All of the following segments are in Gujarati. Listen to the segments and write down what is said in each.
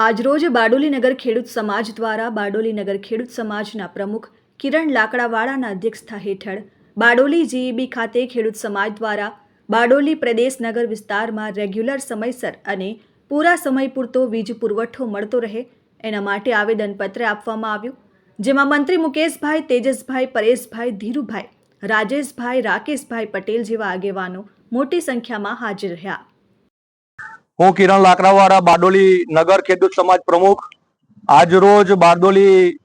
આજરોજ બારડોલીનગર ખેડૂત સમાજ દ્વારા બારડોલીનગર ખેડૂત સમાજના પ્રમુખ કિરણ લાકડાવાળાના અધ્યક્ષતા હેઠળ બારડોલી જીઈબી ખાતે ખેડૂત સમાજ દ્વારા બારડોલી પ્રદેશ નગર વિસ્તારમાં રેગ્યુલર સમયસર અને પૂરા સમય પૂરતો વીજ પુરવઠો મળતો રહે એના માટે આવેદનપત્ર આપવામાં આવ્યું. જેમાં મંત્રી મુકેશભાઈ, તેજસભાઈ, પરેશભાઈ, ધીરુભાઈ, રાજેશભાઈ, રાકેશભાઈ પટેલ જેવા આગેવાનો મોટી સંખ્યામાં હાજર રહ્યા. હું કિરણ લાકડાવાળા બારડોલી નગર ખેડૂત સમાજ પ્રમુખ. આજ રોજ બારડોલી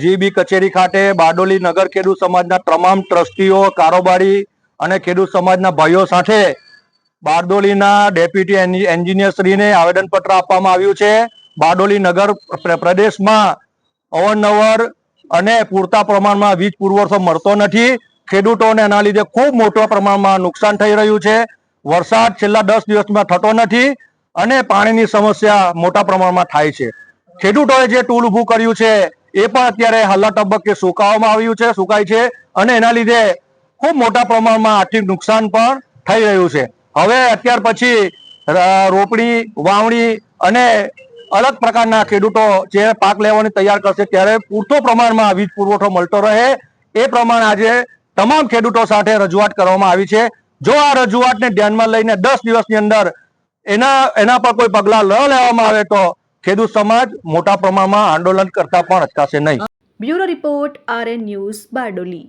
જીબી કચેરી ખાતે બારડોલી નગર ખેડૂત સમાજના તમામ ટ્રસ્ટીઓ, કારોબારી અને ખેડૂત સમાજના ભાઈઓ સાથે બારડોલીના ડેપ્યુટી એન્જિનિયરશ્રીને આવેદનપત્ર આપવામાં આવ્યું છે. બારડોલી નગર પ્ર- પ્રદેશમાં અવનવર અને પૂરતા પ્રમાણમાં વીજ પુરવઠો મળતો નથી. ખેડૂતોને એના લીધે ખૂબ મોટા પ્રમાણમાં નુકસાન થઈ રહ્યું છે. વરસાદ છેલ્લા દસ દિવસમાં થતો નથી અને પાણીની સમસ્યા મોટા પ્રમાણમાં થાય છે. ખેડૂતોએ જે ટૂલ ઊભું કર્યું છે, એ પણ અત્યારે હાલના તબક્કે સુકાવવામાં આવ્યું છે, સુકાય છે અને એના લીધે ખૂબ મોટા પ્રમાણમાં આર્થિક નુકસાન પણ થઈ રહ્યું છે. હવે અત્યાર પછી રોપણી, વાવણી અને અલગ પ્રકારના ખેડૂતો જે પાક લેવાની તૈયાર કરશે ત્યારે પૂરતો પ્રમાણમાં વીજ પુરવઠો મળતો રહે. એ પ્રમાણે આજે તમામ ખેડૂતો સાથે રજૂઆત કરવામાં આવી છે. જો આ રજૂઆતને ધ્યાનમાં લઈને દસ દિવસની અંદર એના એના પર કોઈ પગલાં ન લેવામાં આવે તો ખેડૂત સમાજ મોટા પ્રમાણમાં આંદોલન કરતા પણ અટકાશે નહીં. Bureau report RN news Bardoli.